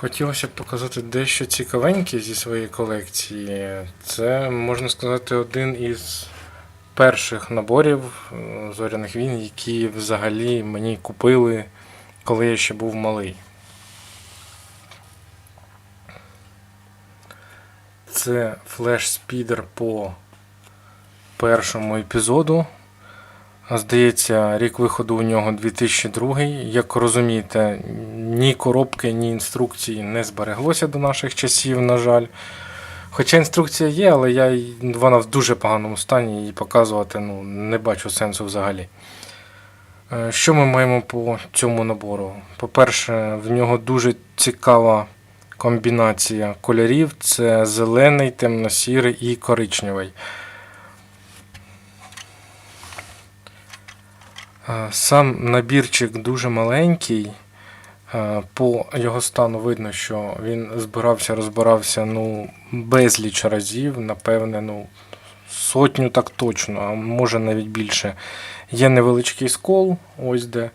Хотілося б показати дещо цікавеньке зі своєї колекції. Це, можна сказати, один із перших наборів зоряних війн, які взагалі мені купили, коли я ще був малий. Це флеш-спідер по першому епізоду. Здається, рік виходу у нього 2002. Як розумієте, ні коробки, ні інструкції не збереглося до наших часів, на жаль. Хоча інструкція є, але я, вона в дуже поганому стані її показувати ну, не бачу сенсу взагалі. Е, Що ми маємо по цьому набору? По-перше, в нього дуже цікава комбінація кольорів: це зелений, темно-сірий і коричневий. Сам набірчик дуже маленький. По його стану видно, що він збирався, розбирався ну, безліч разів, напевне, ну, сотню так точно, а може навіть більше. Є невеличкий скол, ось де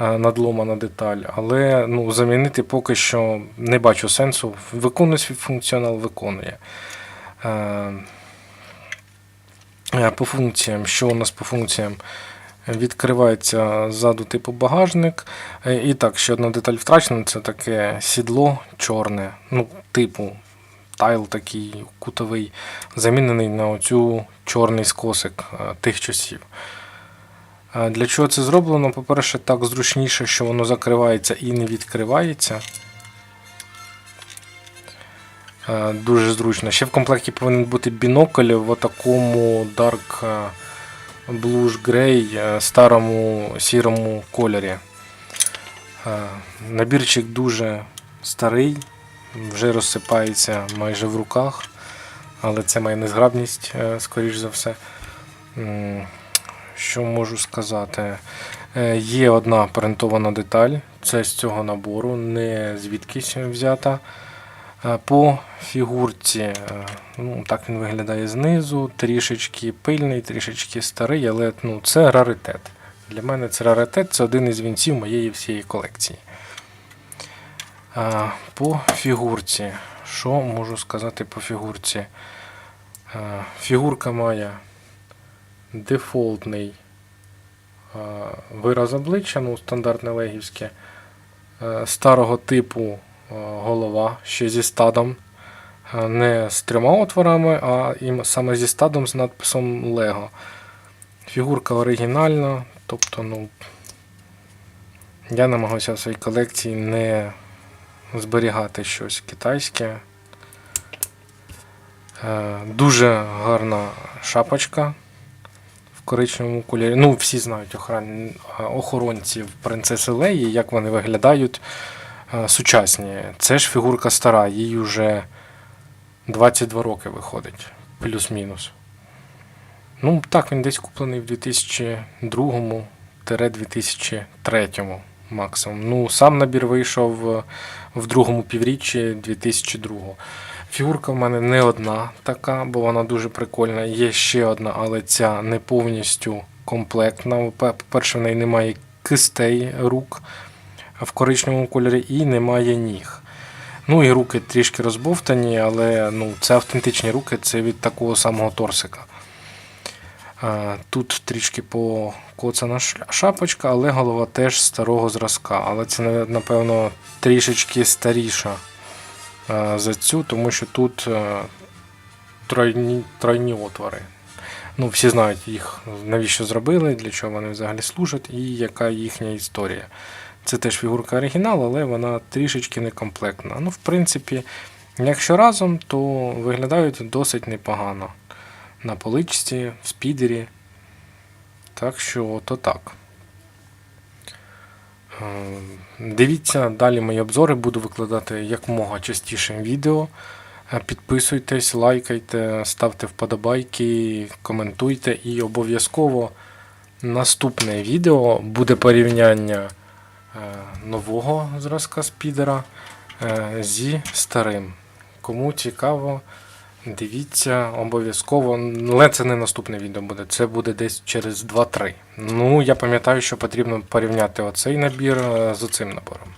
надломана деталь, але ну, замінити поки що не бачу сенсу. Виконує свій функціонал, виконує. По функціям, що у нас по функціям? Відкривається ззаду типу багажник. Е, І так, ще одна деталь втрачена це таке сідло чорне, ну, типу тайл такий кутовий, замінений на оцю чорний скосик е, тих часів. Е, Для чого це зроблено? По-перше, так зручніше, що воно закривається і не відкривається. Дуже зручно. Ще в комплекті повинен бути бінокль в такому Dark Blush Grey е, старому сірому кольорі. Е, Набірчик дуже старий, вже розсипається майже в руках, але це моя незграбність, е, скоріш за все. Що можу сказати? Є одна принтована деталь, це з цього набору, не звідкись взята. Е, По фігурці, е, ну, так він виглядає знизу, трішечки пильний, трішечки старий, але ну, це раритет. Для мене це раритет, це один із вінців моєї всієї колекції. Е, По фігурці. Що можу сказати по фігурці? Фігурка має дефолтний вираз обличчя, ну, стандартне легівське, старого типу голова ще зі стадом. Е, Не з трьома отворами, а саме зі стадом з надписом Лего. Фігурка оригінальна, тобто, ну, я намагався в своїй колекції не зберігати щось китайське. Е, Дуже гарна шапочка в коричневому кольорі. Ну, всі знають охоронців принцеси Леї, як вони виглядають е, сучасні. Це ж фігурка стара, їй вже 22 роки виходить, плюс-мінус. Ну, так, він десь куплений в 2002-2003 максимум. Ну, сам набір вийшов е, в другому півріччі 2002. Фігурка в мене не одна така, бо вона дуже прикольна. Є ще одна, але ця не повністю комплектна. По-перше, в неї немає кистей рук в коричневому кольорі і немає ніг. Ну і руки трішки розбовтані, але ну, це автентичні руки, це від такого самого торсика. Тут трішки покоцана шапочка, але голова теж старого зразка. Але це, напевно, трішечки старіша за цю, тому що тут е, тройні, тройні отвори. Ну, всі знають їх, навіщо зробили, для чого вони взагалі служать і яка їхня історія. Це теж фігурка оригінал, але вона трішечки некомплектна. Ну, в принципі, якщо разом, то виглядають досить непогано. На поличці, в спідері. Так що то так. Е, Дивіться далі мої обзори, буду викладати якомога частіше відео. Е, Підписуйтесь, лайкайте, ставте вподобайки, коментуйте і обов'язково наступне відео буде порівняння нового зразка спідера е, зі старим. Кому цікаво, дивіться обов'язково. Але це не наступне відео буде, це буде десь через 2-3. Ну, я пам'ятаю, що потрібно порівняти оцей набір е, з оцим набором.